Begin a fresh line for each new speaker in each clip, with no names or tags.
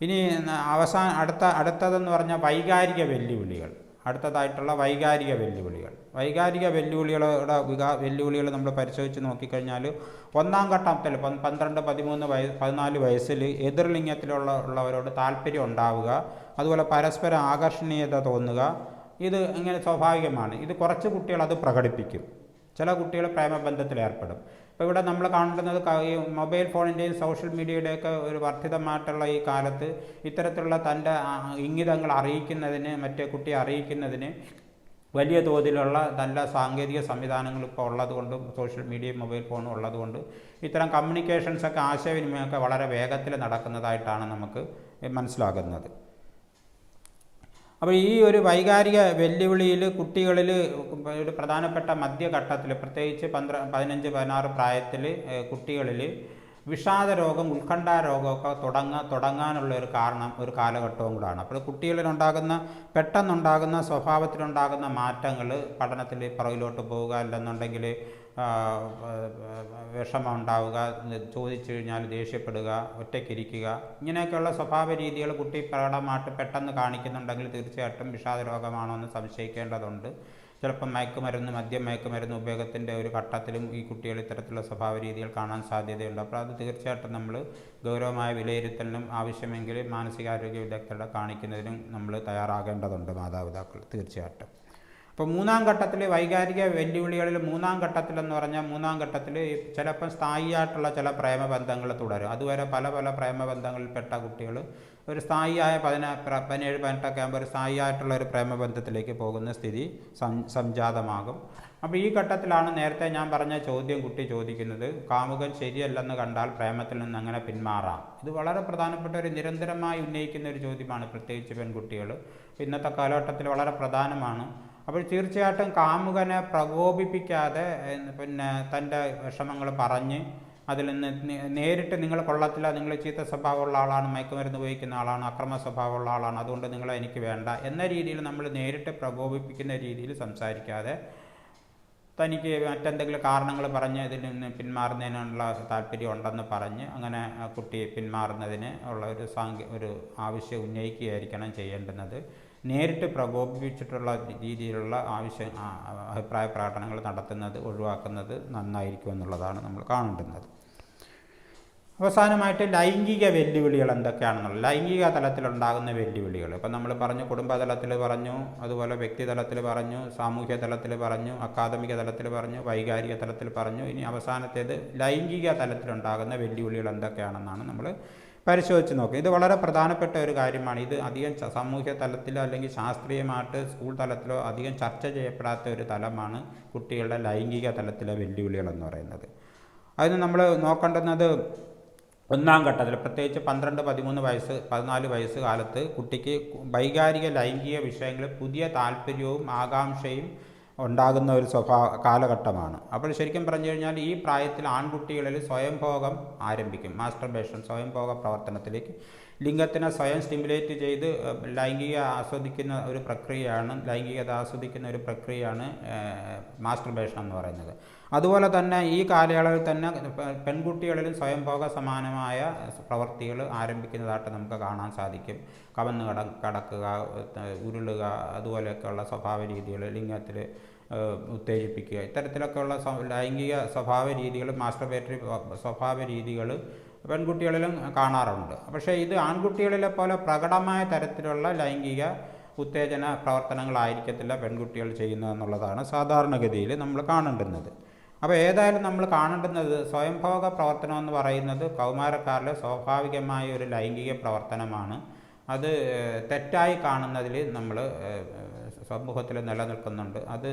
ഇനി അവസാന അടുത്ത അടുത്തതെന്ന് പറഞ്ഞാൽ വൈകാരിക വെല്ലുവിളികൾ. അടുത്തതായിട്ടുള്ള വൈകാരിക വെല്ലുവിളികൾ. വൈകാരിക വെല്ലുവിളികളുടെ വികാ വെല്ലുവിളികൾ നമ്മൾ പരിശോധിച്ച് നോക്കിക്കഴിഞ്ഞാൽ ഒന്നാം ഘട്ടത്തിൽ പന്ത്രണ്ട് പതിമൂന്ന് വയ പതിനാല് വയസ്സിൽ എതിർലിംഗത്തിലുള്ള ഉള്ളവരോട് താല്പര്യം ഉണ്ടാവുക. അതുപോലെ പരസ്പര ആകർഷണീയത തോന്നുക. ഇത് ഇങ്ങനെ സ്വാഭാവികമാണ്. ഇത് കുറച്ച് കുട്ടികൾ അത് പ്രകടിപ്പിക്കും. ചില കുട്ടികൾ പ്രേമബന്ധത്തിൽ ഏർപ്പെടും. ഇപ്പോൾ ഇവിടെ നമ്മൾ കാണുന്നത് ഈ മൊബൈൽ ഫോണിന്റെയും സോഷ്യൽ മീഡിയയുടെയൊക്കെ ഒരു വർദ്ധിതമായിട്ടുള്ള ഈ കാലത്ത് ഇത്തരത്തിലുള്ള തന്റെ ഇംഗിതങ്ങൾ അറിയിക്കുന്നതിന് മറ്റേ കുട്ടിയെ അറിയിക്കുന്നതിന് വലിയ തോതിലുള്ള നല്ല സാങ്കേതിക സംവിധാനങ്ങൾ ഇപ്പോൾ ഉള്ളതുകൊണ്ടും സോഷ്യൽ മീഡിയയും മൊബൈൽ ഫോണും ഉള്ളതുകൊണ്ട് ഇത്തരം കമ്മ്യൂണിക്കേഷൻസൊക്കെ ആശയവിനിമയമൊക്കെ വളരെ വേഗത്തിൽ നടക്കുന്നതായിട്ടാണ് നമുക്ക് മനസ്സിലാകുന്നത്. അപ്പോൾ ഈ ഒരു വൈകാരിക വെല്ലുവിളിയിൽ കുട്ടികളിൽ ഒരു പ്രധാനപ്പെട്ട മധ്യഘട്ടത്തിൽ പ്രത്യേകിച്ച് പന്ത്ര പതിനഞ്ച് പതിനാറ് പ്രായത്തിൽ കുട്ടികളിൽ വിഷാദ രോഗം ഉത്കണ്ഠ രോഗമൊക്കെ തുടങ്ങ തുടങ്ങാനുള്ള ഒരു കാരണം ഒരു കാലഘട്ടവും കൂടാണ്. അപ്പോൾ കുട്ടികളിലുണ്ടാകുന്ന പെട്ടെന്നുണ്ടാകുന്ന സ്വഭാവത്തിലുണ്ടാകുന്ന മാറ്റങ്ങൾ പഠനത്തിൽ പുറകിലോട്ട് പോവുക അല്ലെന്നുണ്ടെങ്കിൽ വിഷമം ഉണ്ടാവുക ചോദിച്ചു കഴിഞ്ഞാൽ ദേഷ്യപ്പെടുക ഒറ്റയ്ക്കിരിക്കുക. ഇങ്ങനെയൊക്കെയുള്ള സ്വഭാവ രീതികൾ കുട്ടി പ്രകടമായിട്ട് പെട്ടെന്ന് കാണിക്കുന്നുണ്ടെങ്കിൽ തീർച്ചയായിട്ടും വിഷാദ രോഗമാണോ എന്ന് സംശയിക്കേണ്ടതുണ്ട്. ചിലപ്പം മയക്കുമരുന്ന് മദ്യം മയക്കുമരുന്ന് ഉപയോഗത്തിന്റെ ഒരു ഘട്ടത്തിലും ഈ കുട്ടികൾ ഇത്തരത്തിലുള്ള സ്വഭാവ രീതികൾ കാണാൻ സാധ്യതയുണ്ട്. അപ്പോൾ അത് തീർച്ചയായിട്ടും നമ്മൾ ഗൗരവമായ വിലയിരുത്തലിനും ആവശ്യമെങ്കിൽ മാനസികാരോഗ്യ വിദഗ്ധരുടെ കാണിക്കുന്നതിനും നമ്മൾ തയ്യാറാകേണ്ടതുണ്ട് മാതാപിതാക്കൾ തീർച്ചയായിട്ടും. അപ്പോൾ മൂന്നാം ഘട്ടത്തിൽ വൈകാരിക വെല്ലുവിളികളിൽ മൂന്നാം ഘട്ടത്തിലെന്ന് പറഞ്ഞാൽ മൂന്നാം ഘട്ടത്തിൽ ചിലപ്പം സ്ഥായിയായിട്ടുള്ള ചില പ്രേമബന്ധങ്ങൾ തുടരും. അതുവരെ പല പല പ്രേമബന്ധങ്ങളിൽപ്പെട്ട കുട്ടികൾ ഒരു സ്ഥായിയായ പതിനാ പതിനേഴ് പതിനെട്ടൊക്കെ ആകുമ്പോൾ ഒരു സ്ഥായിയായിട്ടുള്ള ഒരു പ്രേമബന്ധത്തിലേക്ക് പോകുന്ന സ്ഥിതി സംജാതമാകും. അപ്പോൾ ഈ ഘട്ടത്തിലാണ് നേരത്തെ ഞാൻ പറഞ്ഞ ചോദ്യം കുട്ടി ചോദിക്കുന്നത്. കാമുകൻ ശരിയല്ലെന്ന് കണ്ടാൽ പ്രേമത്തിൽ നിന്ന് അങ്ങനെ പിന്മാറാം. ഇത് വളരെ പ്രധാനപ്പെട്ട ഒരു നിരന്തരമായി ഉന്നയിക്കുന്ന ഒരു ചോദ്യമാണ് പ്രത്യേകിച്ച് പെൺകുട്ടികൾ ഇന്നത്തെ കാലഘട്ടത്തിൽ വളരെ പ്രധാനമാണ്. അപ്പോൾ തീർച്ചയായിട്ടും കാമുകനെ പ്രകോപിപ്പിക്കാതെ പിന്നെ തന്റെ വിഷമങ്ങൾ പറഞ്ഞ് അതിൽ നിന്ന് നേരിട്ട് നിങ്ങൾ കൊള്ളത്തില്ല നിങ്ങൾ ചീത്ത സ്വഭാവമുള്ള ആളാണ് മയക്കുമരുന്ന് ഉപയോഗിക്കുന്ന ആളാണ് അക്രമ സ്വഭാവമുള്ള ആളാണ് അതുകൊണ്ട് നിങ്ങളെ എനിക്ക് വേണ്ട എന്ന രീതിയിൽ നമ്മൾ നേരിട്ട് പ്രകോപിപ്പിക്കുന്ന രീതിയിൽ സംസാരിക്കാതെ തനിക്ക് മറ്റെന്തെങ്കിലും കാരണങ്ങൾ പറഞ്ഞ് ഇതിൽ നിന്ന് പിന്മാറുന്നതിനുള്ള താല്പര്യം ഉണ്ടെന്ന് പറഞ്ഞ് അങ്ങനെ കുട്ടിയെ കുട്ടി പിന്മാറുന്നതിന് ഉള്ള ഒരു സാങ്കേ ഒരു ആവശ്യം ഉന്നയിക്കുകയായിരിക്കണം ചെയ്യേണ്ടുന്നത്. നേരിട്ട് പ്രകോപിപ്പിച്ചിട്ടുള്ള രീതിയിലുള്ള ആവശ്യം അഭിപ്രായ പ്രകടനങ്ങൾ നടത്തുന്നത് ഒഴിവാക്കുന്നത് നന്നായിരിക്കും എന്നുള്ളതാണ് നമ്മൾ കാണേണ്ടുന്നത്. അവസാനമായിട്ട് ലൈംഗിക വെല്ലുവിളികൾ എന്തൊക്കെയാണെന്നുള്ളത്. ലൈംഗിക തലത്തിലുണ്ടാകുന്ന വെല്ലുവിളികൾ. ഇപ്പം നമ്മൾ പറഞ്ഞു കുടുംബതലത്തിൽ പറഞ്ഞു അതുപോലെ വ്യക്തിതലത്തിൽ പറഞ്ഞു സാമൂഹ്യ തലത്തിൽ പറഞ്ഞു അക്കാദമിക തലത്തിൽ പറഞ്ഞു വൈകാരിക തലത്തിൽ പറഞ്ഞു. ഇനി അവസാനത്തേത് ലൈംഗിക തലത്തിലുണ്ടാകുന്ന വെല്ലുവിളികൾ എന്തൊക്കെയാണെന്നാണ് നമ്മൾ പരിശോധിച്ച് നോക്കുക ഇത് വളരെ പ്രധാനപ്പെട്ട ഒരു കാര്യമാണ്. ഇത് അധികം സാമൂഹ്യ തലത്തിലോ അല്ലെങ്കിൽ ശാസ്ത്രീയമായിട്ട് സ്കൂൾ തലത്തിലോ അധികം ചർച്ച ചെയ്യപ്പെടാത്ത ഒരു തലമാണ് കുട്ടികളുടെ ലൈംഗിക തലത്തിലെ വെല്ലുവിളികൾ എന്ന് പറയുന്നത്. അതിന് നമ്മൾ നോക്കേണ്ടുന്നത് ഒന്നാം ഘട്ടത്തിൽ പ്രത്യേകിച്ച് പന്ത്രണ്ട് പതിമൂന്ന് വയസ്സ് പതിനാല് വയസ്സ് കാലത്ത് കുട്ടിക്ക് വൈകാരിക ലൈംഗിക വിഷയങ്ങളിൽ പുതിയ താല്പര്യവും ആകാംക്ഷയും ഉണ്ടാകുന്ന ഒരു സ്വഭാവ കാലഘട്ടമാണ്. അപ്പോൾ ശരിക്കും പറഞ്ഞു കഴിഞ്ഞാൽ ഈ പ്രായത്തിൽ ആൺകുട്ടികളിൽ സ്വയംഭോഗം ആരംഭിക്കും. മാസ്റ്റർബേഷൻ സ്വയംഭോഗ പ്രവർത്തനത്തിലേക്ക്. ലിംഗത്തിനെ സ്വയം സ്റ്റിമുലേറ്റ് ചെയ്ത് ലൈംഗിക ആസ്വദിക്കുന്ന ഒരു പ്രക്രിയയാണ് ലൈംഗികത ആസ്വദിക്കുന്ന ഒരു പ്രക്രിയയാണ് മാസ്റ്റർബേഷൻ എന്ന് പറയുന്നത്. അതുപോലെ തന്നെ ഈ കാലയളവിൽ തന്നെ പെൺകുട്ടികളിലും സ്വയംഭോഗ സമാനമായ പ്രവൃത്തികൾ ആരംഭിക്കുന്നതായിട്ട് നമുക്ക് കാണാൻ സാധിക്കും. കവന്ന് കട കടക്കുക ഉരുളുക അതുപോലെയൊക്കെയുള്ള സ്വഭാവ രീതികൾ ലിംഗത്തിൽ ഉത്തേജിപ്പിക്കുക ഇത്തരത്തിലൊക്കെയുള്ള ലൈംഗിക സ്വഭാവ രീതികൾ മാസ്റ്റർബേറ്ററി സ്വഭാവ രീതികൾ പെൺകുട്ടികളിലും കാണാറുണ്ട്. പക്ഷേ ഇത് ആൺകുട്ടികളിലെ പോലെ പ്രകടമായ തരത്തിലുള്ള ലൈംഗിക ഉത്തേജന പ്രവർത്തനങ്ങളായിരിക്കത്തില്ല പെൺകുട്ടികൾ ചെയ്യുന്നതെന്നുള്ളതാണ് സാധാരണഗതിയിൽ നമ്മൾ കാണേണ്ടുന്നത്. അപ്പോൾ ഏതായാലും നമ്മൾ കാണേണ്ടുന്നത് സ്വയംഭോഗ പ്രവർത്തനം എന്ന് പറയുന്നത് കൗമാരക്കാരിലെ സ്വാഭാവികമായ ഒരു ലൈംഗിക പ്രവർത്തനമാണ്. അത് തെറ്റായി കാണുന്നതിൽ നമ്മൾ സമൂഹത്തിൽ നിലനിൽക്കുന്നുണ്ട്. അത്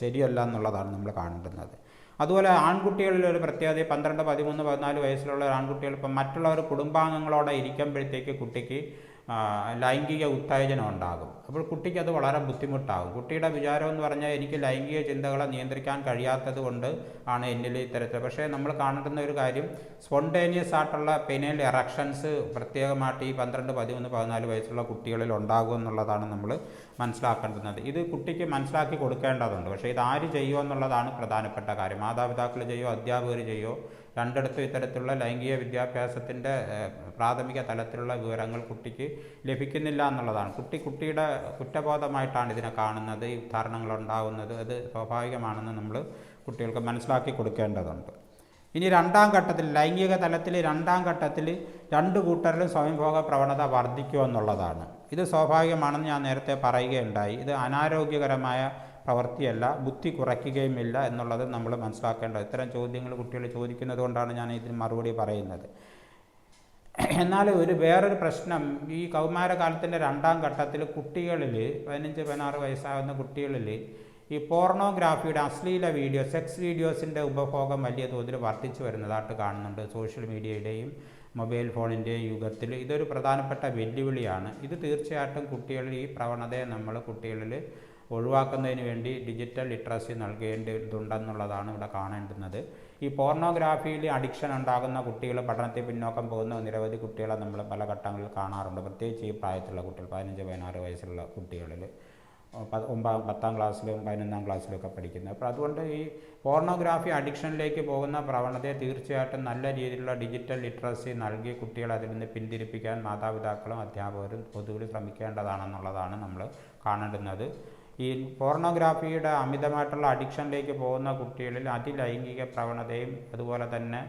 ശരിയല്ല എന്നുള്ളതാണ് നമ്മൾ കാണേണ്ടുന്നത്. അതുപോലെ ആൺകുട്ടികളിൽ ഒരു പ്രത്യേകത പന്ത്രണ്ട് പതിമൂന്ന് പതിനാല് വയസ്സിലുള്ള ആൺകുട്ടികൾ ഇപ്പം മറ്റുള്ളവർ കുടുംബാംഗങ്ങളോടെ ഇരിക്കുമ്പോഴത്തേക്ക് കുട്ടിക്ക് ലൈംഗിക ഉത്തേജനം ഉണ്ടാകും. അപ്പോൾ കുട്ടിക്ക് അത് വളരെ ബുദ്ധിമുട്ടാകും. കുട്ടിയുടെ വിചാരം എന്ന് പറഞ്ഞാൽ എനിക്ക് ലൈംഗിക ചിന്തകളെ നിയന്ത്രിക്കാൻ കഴിയാത്തത് കൊണ്ട് ആണ് എന്നിൽ ഇത്തരത്തിൽ. പക്ഷേ നമ്മൾ കാണുന്ന ഒരു കാര്യം സ്പോണ്ടേനിയസ് ആയിട്ടുള്ള പെനൽ എറക്ഷൻസ് പ്രത്യേകമായിട്ട് ഈ പന്ത്രണ്ട് പതിമൂന്ന് പതിനാല് വയസ്സുള്ള കുട്ടികളിൽ ഉണ്ടാകും എന്നുള്ളതാണ് നമ്മൾ മനസ്സിലാക്കേണ്ടുന്നത് ഇത് കുട്ടിക്ക് മനസ്സിലാക്കി കൊടുക്കേണ്ടതുണ്ട്. പക്ഷേ ഇത് ആര് ചെയ്യുമോ എന്നുള്ളതാണ് പ്രധാനപ്പെട്ട കാര്യം. മാതാപിതാക്കൾ ചെയ്യോ അധ്യാപകർ ചെയ്യോ രണ്ടിടത്തും ഇത്തരത്തിലുള്ള ലൈംഗിക വിദ്യാഭ്യാസത്തിന്റെ പ്രാഥമിക തലത്തിലുള്ള വിവരങ്ങൾ കുട്ടിക്ക് ലഭിക്കുന്നില്ല എന്നുള്ളതാണ്. കുട്ടി കുട്ടിയുടെ കുറ്റബോധമായിട്ടാണ് ഇതിനെ കാണുന്നത് ഈ ധാരണകൾ ഉണ്ടാകുന്നത് അത് സ്വാഭാവികമാണെന്ന് നമ്മൾ കുട്ടികൾക്ക് മനസ്സിലാക്കി കൊടുക്കേണ്ടതുണ്ട്. ഇനി രണ്ടാം ഘട്ടത്തിൽ ലൈംഗിക തലത്തിൽ രണ്ടാം ഘട്ടത്തിൽ രണ്ട് കൂട്ടരിലും സ്വയംഭോഗ പ്രവണത വർദ്ധിക്കുമെന്നുള്ളതാണ് ഇത് സ്വാഭാവികമാണെന്ന് ഞാൻ നേരത്തെ പറയുകയുണ്ടായി. ഇത് അനാരോഗ്യകരമായ പ്രവൃത്തിയല്ല ബുദ്ധി കുറയ്ക്കുകയുമില്ല എന്നുള്ളത് നമ്മൾ മനസ്സിലാക്കേണ്ടത്. ഇത്തരം ചോദ്യങ്ങൾ കുട്ടികൾ ചോദിക്കുന്നത് കൊണ്ടാണ് ഞാൻ ഇതിന് മറുപടി പറയുന്നത്. എന്നാൽ ഒരു വേറൊരു പ്രശ്നം ഈ കൗമാരകാലത്തിന്റെ രണ്ടാം ഘട്ടത്തിൽ കുട്ടികളിൽ പതിനഞ്ച് പതിനാറ് വയസ്സാകുന്ന കുട്ടികളിൽ ഈ പോർണോഗ്രാഫിയുടെ അശ്ലീല വീഡിയോ സെക്സ് വീഡിയോസിന്റെ ഉപഭോഗം വലിയ തോതിൽ വർദ്ധിച്ചു വരുന്നതായിട്ട് കാണുന്നുണ്ട് സോഷ്യൽ മീഡിയയുടെയും മൊബൈൽ ഫോണിന്റെയും യുഗത്തിൽ. ഇതൊരു പ്രധാനപ്പെട്ട വെല്ലുവിളിയാണ്. ഇത് തീർച്ചയായിട്ടും കുട്ടികളിൽ ഈ പ്രവണതയെ നമ്മൾ കുട്ടികളിൽ ഒഴിവാക്കുന്നതിന് വേണ്ടി ഡിജിറ്റൽ ലിറ്ററസി നൽകേണ്ടതുണ്ടെന്നുള്ളതാണ് ഇവിടെ കാണേണ്ടുന്നത്. ഈ പോർണോഗ്രാഫിയിൽ അഡിക്ഷൻ ഉണ്ടാകുന്ന കുട്ടികൾ പഠനത്തിൽ പിന്നോക്കം പോകുന്ന നിരവധി കുട്ടികളെ നമ്മൾ പല ഘട്ടങ്ങളിൽ കാണാറുണ്ട്. പ്രത്യേകിച്ച് ഈ പ്രായത്തിലുള്ള കുട്ടികൾ പതിനഞ്ച് പതിനാറ് വയസ്സുള്ള കുട്ടികളിൽ ഒമ്പതാം പത്താം ക്ലാസ്സിലും പതിനൊന്നാം ക്ലാസ്സിലൊക്കെ പഠിക്കുന്നത്. അപ്പോൾ അതുകൊണ്ട് ഈ പോർണോഗ്രാഫി അഡിക്ഷനിലേക്ക് പോകുന്ന പ്രവണതയെ തീർച്ചയായിട്ടും നല്ല രീതിയിലുള്ള ഡിജിറ്റൽ ലിറ്ററസി നൽകി കുട്ടികളെ അതിൽ നിന്ന് പിന്തിരിപ്പിക്കാൻ മാതാപിതാക്കളും അധ്യാപകരും പൊതുവിൽ ശ്രമിക്കേണ്ടതാണെന്നുള്ളതാണ് നമ്മൾ കാണേണ്ടുന്നത്. ഈ പോർണോഗ്രാഫിയുടെ അമിതമായിട്ടുള്ള അഡിക്ഷനിലേക്ക് പോകുന്ന കുട്ടികളിൽ അതിലൈംഗിക പ്രവണതയും അതുപോലെ തന്നെ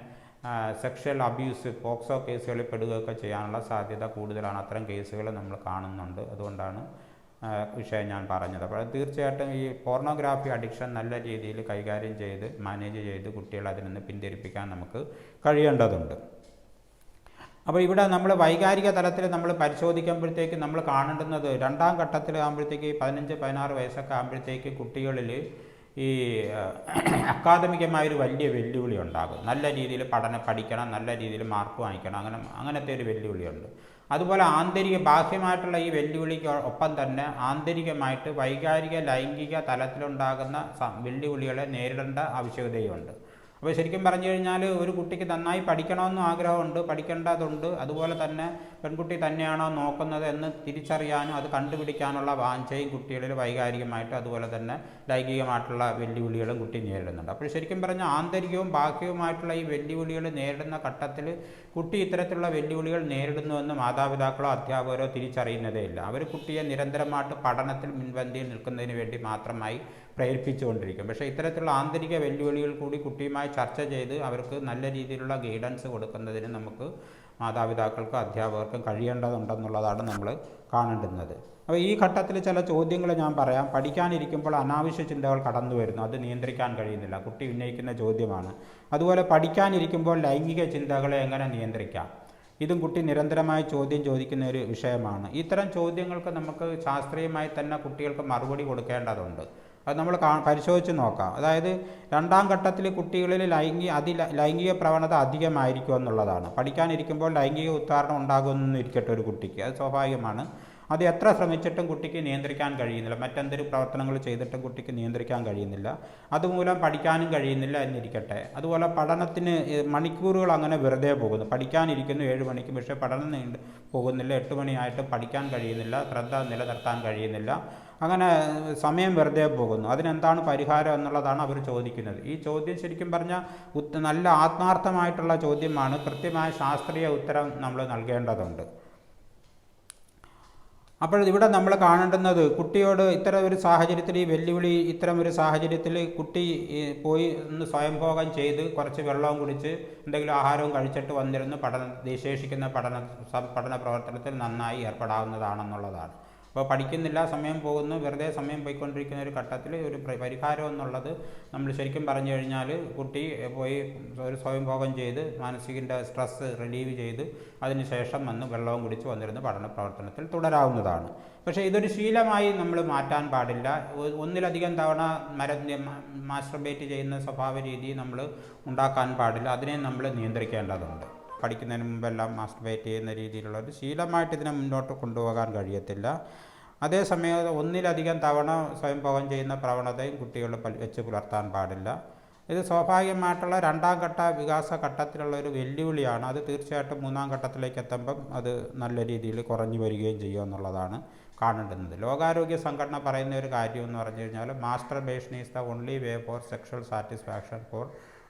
സെക്ഷൽ അബ്യൂസ് പോക്സോ കേസുകളിൽ പെടുകയൊക്കെ ചെയ്യാനുള്ള സാധ്യത കൂടുതലാണ്. അത്തരം കേസുകൾ നമ്മൾ കാണുന്നുണ്ട്. അതുകൊണ്ടാണ് വിഷയം ഞാൻ പറഞ്ഞത്. അപ്പോൾ തീർച്ചയായിട്ടും ഈ പോർണോഗ്രാഫി അഡിക്ഷൻ നല്ല രീതിയിൽ കൈകാര്യം ചെയ്ത് മാനേജ് ചെയ്ത് കുട്ടികളെ അതിൽ നിന്ന് പിന്തിരിപ്പിക്കാൻ നമുക്ക് കഴിയേണ്ടതുണ്ട്. അപ്പോൾ ഇവിടെ നമ്മൾ വൈകാരിക തലത്തിൽ നമ്മൾ പരിശോധിക്കുമ്പോഴത്തേക്ക് നമ്മൾ കാണേണ്ടുന്നത് രണ്ടാം ഘട്ടത്തിൽ ആകുമ്പോഴത്തേക്ക് പതിനഞ്ച് പതിനാറ് വയസ്സൊക്കെ ആകുമ്പോഴത്തേക്ക് കുട്ടികളിൽ ഈ അക്കാദമികമായൊരു വലിയ വെല്ലുവിളി ഉണ്ടാകും. നല്ല രീതിയിൽ പഠനം പഠിക്കണം നല്ല രീതിയിൽ മാർക്ക് വാങ്ങിക്കണം അങ്ങനെ അങ്ങനത്തെ ഒരു വെല്ലുവിളിയുണ്ട്. അതുപോലെ ആന്തരിക ബാഹ്യമായിട്ടുള്ള ഈ വെല്ലുവിളിക്ക് ഒപ്പം തന്നെ ആന്തരികമായിട്ട് വൈകാരിക ലൈംഗിക തലത്തിലുണ്ടാകുന്ന വെല്ലുവിളികളെ നേരിടേണ്ട ആവശ്യകതയുണ്ട്. അപ്പോൾ ശരിക്കും പറഞ്ഞു കഴിഞ്ഞാൽ ഒരു കുട്ടിക്ക് നന്നായി പഠിക്കണമെന്നും ആഗ്രഹമുണ്ട് പഠിക്കേണ്ടതുണ്ട്. അതുപോലെ തന്നെ പെൺകുട്ടി തന്നെയാണോ നോക്കുന്നത് എന്ന് തിരിച്ചറിയാനും അത് കണ്ടുപിടിക്കാനുള്ള വാഞ്ചയും കുട്ടികളിൽ വൈകാരികമായിട്ട് അതുപോലെ തന്നെ ലൈംഗികമായിട്ടുള്ള വെല്ലുവിളികളും കുട്ടി നേരിടുന്നുണ്ട്. അപ്പോൾ ശരിക്കും പറഞ്ഞാൽ ആന്തരികവും ബാഹ്യവുമായിട്ടുള്ള ഈ വെല്ലുവിളികൾ നേരിടുന്ന ഘട്ടത്തിൽ കുട്ടി ഇത്തരത്തിലുള്ള വെല്ലുവിളികൾ നേരിടുന്നുവെന്ന് മാതാപിതാക്കളോ അധ്യാപകരോ തിരിച്ചറിയുന്നതേ ഇല്ല അവർ കുട്ടിയെ നിരന്തരമായിട്ട് പഠനത്തിൽ മുൻപന്തിയിൽ നിൽക്കുന്നതിന് വേണ്ടി മാത്രമായി പ്രേരിപ്പിച്ചുകൊണ്ടിരിക്കും. പക്ഷേ ഇത്തരത്തിലുള്ള ആന്തരിക വെല്ലുവിളികൾ കൂടി കുട്ടിയുമായി ചർച്ച ചെയ്ത് അവർക്ക് നല്ല രീതിയിലുള്ള ഗൈഡൻസ് കൊടുക്കുന്നതിന് നമുക്ക് മാതാപിതാക്കൾക്കും അധ്യാപകർക്കും കഴിയേണ്ടതുണ്ടെന്നുള്ളതാണ് നമ്മൾ കാണേണ്ടുന്നത്. അപ്പോൾ ഈ ഘട്ടത്തിൽ ചില ചോദ്യങ്ങൾ ഞാൻ പറയാം. പഠിക്കാനിരിക്കുമ്പോൾ അനാവശ്യ ചിന്തകൾ കടന്നു വരുന്നു. അത് നിയന്ത്രിക്കാൻ കഴിയുന്നില്ല. കുട്ടി ഉന്നയിക്കുന്ന ചോദ്യമാണ്. അതുപോലെ പഠിക്കാനിരിക്കുമ്പോൾ ലൈംഗിക ചിന്തകളെ എങ്ങനെ നിയന്ത്രിക്കാം? ഇതും കുട്ടി നിരന്തരമായി ചോദ്യം ചോദിക്കുന്ന ഒരു വിഷയമാണ്. ഇത്തരം ചോദ്യങ്ങൾക്ക് നമുക്ക് ശാസ്ത്രീയമായി തന്നെ കുട്ടികൾക്ക് മറുപടി കൊടുക്കേണ്ടതുണ്ട്. അത് നമ്മൾ പരിശോധിച്ച് നോക്കാം. അതായത് രണ്ടാം ഘട്ടത്തിൽ കുട്ടികളിൽ ലൈംഗിക അതി ലൈംഗിക പ്രവണത അധികമായിരിക്കും എന്നുള്ളതാണ്. പഠിക്കാനിരിക്കുമ്പോൾ ലൈംഗിക ഉത്താരണം ഉണ്ടാകുമെന്ന് ഇരിക്കട്ടെ ഒരു കുട്ടിക്ക്. അത് സ്വാഭാവികമാണ്. അത് എത്ര ശ്രമിച്ചിട്ടും കുട്ടിക്ക് നിയന്ത്രിക്കാൻ കഴിയുന്നില്ല. മറ്റെന്തൊരു പ്രവർത്തനങ്ങൾ ചെയ്തിട്ടും കുട്ടിക്ക് നിയന്ത്രിക്കാൻ കഴിയുന്നില്ല. അതുമൂലം പഠിക്കാനും കഴിയുന്നില്ല എന്നിരിക്കട്ടെ. അതുപോലെ പഠനത്തിന് മണിക്കൂറുകൾ അങ്ങനെ വെറുതെ പോകുന്നു. പഠിക്കാനിരിക്കുന്നു ഏഴ് മണിക്ക്. പക്ഷേ പഠനം പോകുന്നില്ല. എട്ട് മണിയായിട്ട് പഠിക്കാൻ കഴിയുന്നില്ല. ശ്രദ്ധ നിലനിർത്താൻ കഴിയുന്നില്ല. അങ്ങനെ സമയം വെറുതെ പോകുന്നു. അതിനെന്താണ് പരിഹാരം എന്നുള്ളതാണ് അവർ ചോദിക്കുന്നത്. ഈ ചോദ്യം ശരിക്കും പറഞ്ഞാൽ നല്ല ആത്മാർത്ഥമായിട്ടുള്ള ചോദ്യമാണ്. കൃത്യമായ ശാസ്ത്രീയ ഉത്തരം നമ്മൾ നൽകേണ്ടതുണ്ട്. അപ്പോൾ ഇവിടെ നമ്മൾ കാണേണ്ടുന്നത് കുട്ടിയോട് ഇത്തരം ഒരു സാഹചര്യത്തിൽ ഈ വെല്ലുവിളി ഇത്തരം ഒരു സാഹചര്യത്തിൽ കുട്ടി പോയി ഒന്ന് സ്വയംഭോഗം ചെയ്ത് കുറച്ച് വെള്ളവും കുടിച്ച് എന്തെങ്കിലും ആഹാരവും കഴിച്ചിട്ട് വന്നിരുന്നു പഠന ശേഷിക്കുന്ന പഠന പഠന പ്രവർത്തനത്തിൽ നന്നായി ഏർപ്പെടാവുന്നതാണെന്നുള്ളതാണ്. അപ്പോൾ പഠിക്കുന്നില്ല സമയം പോകുന്നു. വെറുതെ സമയം പോയിക്കൊണ്ടിരിക്കുന്ന ഒരു ഘട്ടത്തിൽ ഒരു പ്ര- പരിഹാരം എന്നുള്ളത് നമ്മൾ ശരിക്കും പറഞ്ഞു കഴിഞ്ഞാൽ കുട്ടി പോയി ഒരു സ്വയംഭോഗം ചെയ്ത് മാനസികന്റെ സ്ട്രെസ്സ് റിലീവ് ചെയ്ത് അതിനുശേഷം വന്ന് വെള്ളവും കുടിച്ച് വന്നിരുന്ന് പഠന പ്രവർത്തനത്തിൽ തുടരാവുന്നതാണ്. പക്ഷേ ഇതൊരു ശീലമായി നമ്മൾ മാറ്റാൻ പാടില്ല. ഒന്നിലധികം തവണ മര മാസ്റ്റർബേറ്റ് ചെയ്യുന്ന സ്വഭാവ രീതി നമ്മൾ ഉണ്ടാക്കാൻ പാടില്ല. അതിനെ നമ്മൾ നിയന്ത്രിക്കേണ്ടതുണ്ട്. പഠിക്കുന്നതിന് മുമ്പെല്ലാം മാസ്റ്റർബേറ്റ് ചെയ്യുന്ന രീതിയിലുള്ള ഒരു ശീലമായിട്ട് ഇതിനെ മുന്നോട്ട് കൊണ്ടുപോകാൻ കഴിയത്തില്ല. അതേസമയം ഒന്നിലധികം തവണ സ്വയം സ്വയംഭോഗം ചെയ്യുന്ന പ്രവണതയും കുട്ടികൾ വെച്ച് പുലർത്താൻ പാടില്ല. ഇത് സ്വാഭാവികമായിട്ടുള്ള രണ്ടാം ഘട്ട വികാസ ഘട്ടത്തിലുള്ള ഒരു വെല്ലുവിളിയാണ്. അത് തീർച്ചയായിട്ടും മൂന്നാം ഘട്ടത്തിലേക്ക് എത്തുമ്പം അത് നല്ല രീതിയിൽ കുറഞ്ഞു വരികയും ചെയ്യും എന്നുള്ളതാണ് കാണേണ്ടുന്നത്. ലോകാരോഗ്യ സംഘടന പറയുന്ന ഒരു കാര്യം എന്ന് പറഞ്ഞു കഴിഞ്ഞാൽ masturbation is the only way for sexual satisfaction for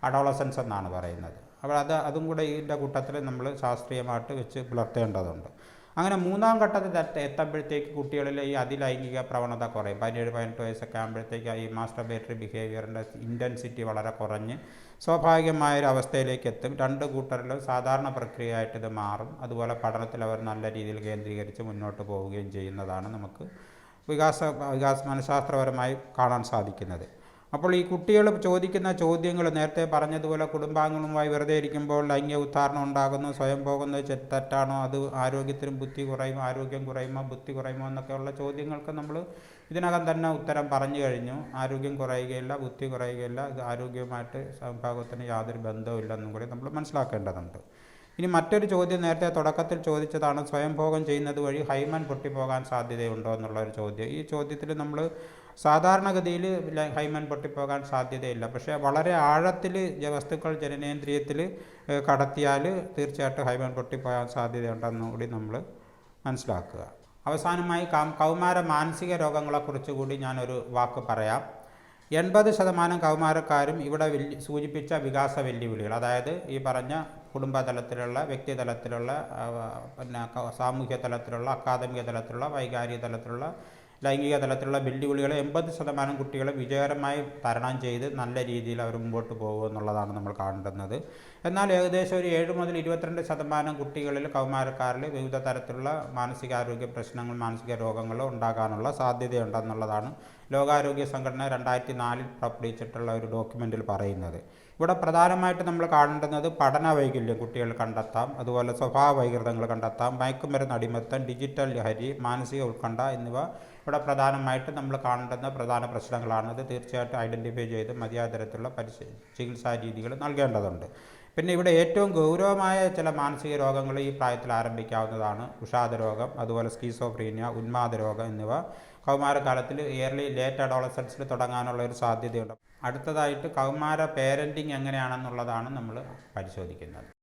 adolescents എന്നാണ് പറയുന്നത്. അപ്പോൾ അത് അതും കൂടെ ഇതിന്റെ കൂട്ടത്തിൽ നമ്മൾ ശാസ്ത്രീയമായിട്ട് വെച്ച് പുലർത്തേണ്ടതുണ്ട്. അങ്ങനെ മൂന്നാം ഘട്ടത്തിൽ എത്ത- എത്തുമ്പോഴത്തേക്ക് കുട്ടികളിൽ ഈ അതിലൈംഗിക പ്രവണത കുറയും. പതിനേഴ് പതിനെട്ട് വയസ്സൊക്കെ ആകുമ്പോഴത്തേക്ക് ഈ മാസ്റ്റർ മാസ്റ്റർബേറ്ററി ബിഹേവിയറിന്റെ ഇന്റൻസിറ്റി വളരെ കുറഞ്ഞ് സ്വാഭാവികമായൊരു അവസ്ഥയിലേക്ക് എത്തും രണ്ട് കൂട്ടരിലും സാധാരണ പ്രക്രിയയായിട്ട് ഇത് മാറും. അതുപോലെ പഠനത്തിൽ അവർ നല്ല രീതിയിൽ കേന്ദ്രീകരിച്ച് മുന്നോട്ട് പോവുകയും ചെയ്യുന്നതാണ് നമുക്ക് വികാസ വികാസ മനഃശാസ്ത്രപരമായി കാണാൻ സാധിക്കുന്നത്. അപ്പോൾ ഈ കുട്ടികൾ ചോദിക്കുന്ന ചോദ്യങ്ങൾ നേരത്തെ പറഞ്ഞതുപോലെ കുടുംബാംഗങ്ങളുമായി വെറുതെ ഇരിക്കുമ്പോൾ ലൈംഗിക ഉദ്ധാരണം ഉണ്ടാകുന്നു സ്വയം പോകുന്നത് തെറ്റാണോ അത് ആരോഗ്യത്തിനും ബുദ്ധി കുറയും ആരോഗ്യം കുറയുമോ ബുദ്ധി കുറയുമോ എന്നൊക്കെയുള്ള ചോദ്യങ്ങൾക്ക് നമ്മൾ ഇതിനകം തന്നെ ഉത്തരം പറഞ്ഞു കഴിഞ്ഞു. ആരോഗ്യം കുറയുകയില്ല ബുദ്ധി കുറയുകയില്ല ഇത് ആരോഗ്യവുമായിട്ട് സംഭാഗത്തിന് യാതൊരു ബന്ധവുമില്ലെന്നും കൂടി നമ്മൾ മനസ്സിലാക്കേണ്ടതുണ്ട്. ഇനി മറ്റൊരു ചോദ്യം നേരത്തെ തുടക്കത്തിൽ ചോദിച്ചതാണ് സ്വയംഭോഗം ചെയ്യുന്നത് വഴി ഹൈമൻ പൊട്ടിപ്പോകാൻ സാധ്യതയുണ്ടോ എന്നുള്ള ഒരു ചോദ്യം. ഈ ചോദ്യത്തിൽ നമ്മൾ സാധാരണഗതിയിൽ ഹൈമൻ പൊട്ടിപ്പോകാൻ സാധ്യതയില്ല. പക്ഷേ വളരെ ആഴത്തിൽ വസ്തുക്കൾ ജനനേന്ദ്രിയത്തിൽ കടത്തിയാൽ തീർച്ചയായിട്ടും ഹൈമൻ പൊട്ടിപ്പോകാൻ സാധ്യതയുണ്ടെന്നും കൂടി നമ്മൾ മനസ്സിലാക്കുക. അവസാനമായി കൗമാര മാനസിക രോഗങ്ങളെക്കുറിച്ച് കൂടി ഞാനൊരു വാക്ക് പറയാം. എൺപത് ശതമാനം കൗമാരക്കാരും ഇവിടെ വെല്ലു സൂചിപ്പിച്ച വികാസ വെല്ലുവിളികൾ അതായത് ഈ പറഞ്ഞ കുടുംബതലത്തിലുള്ള വ്യക്തിതലത്തിലുള്ള പിന്നെ സാമൂഹ്യ തലത്തിലുള്ള അക്കാദമിക തലത്തിലുള്ള വൈകാരിക തലത്തിലുള്ള ലൈംഗിക തലത്തിലുള്ള വെല്ലുവിളികൾ എൺപത് ശതമാനം കുട്ടികളെ വിജയകരമായി തരണം ചെയ്ത് നല്ല രീതിയിൽ അവർ മുമ്പോട്ട് പോകും എന്നുള്ളതാണ് നമ്മൾ കാണുന്നത് എന്നാൽ ഏകദേശം ഒരു ഏഴ് മുതൽ ഇരുപത്തിരണ്ട് ശതമാനം കുട്ടികളിൽ കൗമാരക്കാരിൽ വിവിധ തരത്തിലുള്ള മാനസികാരോഗ്യ പ്രശ്നങ്ങൾ മാനസിക രോഗങ്ങൾ ഉണ്ടാകാനുള്ള സാധ്യതയുണ്ടെന്നുള്ളതാണ് ലോകാരോഗ്യ സംഘടന രണ്ടായിരത്തി നാലിൽ പുറപ്പെടുവിച്ചിട്ടുള്ള ഒരു ഡോക്യുമെന്റിൽ പറയുന്നത്. ഇവിടെ പ്രധാനമായിട്ട് നമ്മൾ കാണേണ്ടുന്നത് പഠന വൈകല്യം കുട്ടികൾ കണ്ടെത്താം അതുപോലെ സ്വഭാവ വൈകൃതങ്ങൾ കണ്ടെത്താം മയക്കുമരുന്ന് അടിമത്തം ഡിജിറ്റൽ ലഹരി മാനസിക ഉത്കണ്ഠ എന്നിവ ഇവിടെ പ്രധാനമായിട്ട് നമ്മൾ കാണേണ്ടുന്ന പ്രധാന പ്രശ്നങ്ങളാണ്. തീർച്ചയായിട്ടും ഐഡന്റിഫൈ ചെയ്ത് മതിയായ തരത്തിലുള്ള പരിശ ചികിത്സാ രീതികൾ നൽകേണ്ടതുണ്ട്. പിന്നെ ഇവിടെ ഏറ്റവും ഗൗരവമായ ചില മാനസിക രോഗങ്ങൾ ഈ പ്രായത്തിൽ ആരംഭിക്കാവുന്നതാണ് വിഷാദ രോഗം അതുപോലെ സ്കീസോഫ്രീനിയ ഉന്മാദ രോഗം എന്നിവ. കൗമാരകാലത്തിൽ ഇയർലി ലേറ്റ് അഡോളസൻസിൽ തുടങ്ങാനുള്ള ഒരു സാധ്യതയുണ്ട്. അടുത്തതായിട്ട് കൗമാര പേരന്റിങ് എങ്ങനെയാണെന്നുള്ളതാണ് നമ്മൾ പരിശോധിക്കുന്നത്.